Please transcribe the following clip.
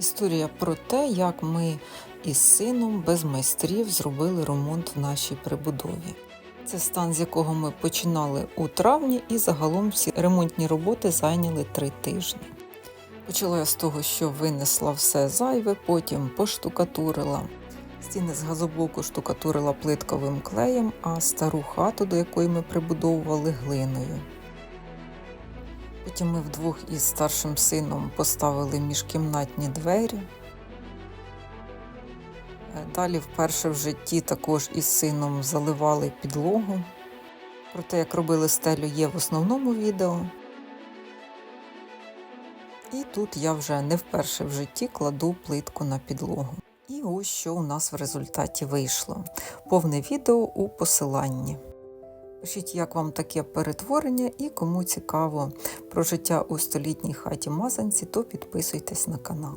Історія про те, як ми із сином без майстрів зробили ремонт в нашій прибудові. Це стан, з якого ми починали у травні, і загалом всі ремонтні роботи зайняли три тижні. Почала я з того, що винесла все зайве, потім поштукатурила. Стіни з газоблоку штукатурила плитковим клеєм, а стару хату, до якої ми прибудовували глиною. Потім ми вдвох із старшим сином поставили міжкімнатні двері. Далі вперше в житті також із сином заливали підлогу. Про те, як робили стелю, є в основному відео. І тут я вже не вперше в житті кладу плитку на підлогу. І ось що у нас в результаті вийшло. Повне відео у посиланні. Пишіть, як вам таке перетворення, і кому цікаво про життя у столітній хаті Мазанці, то підписуйтесь на канал.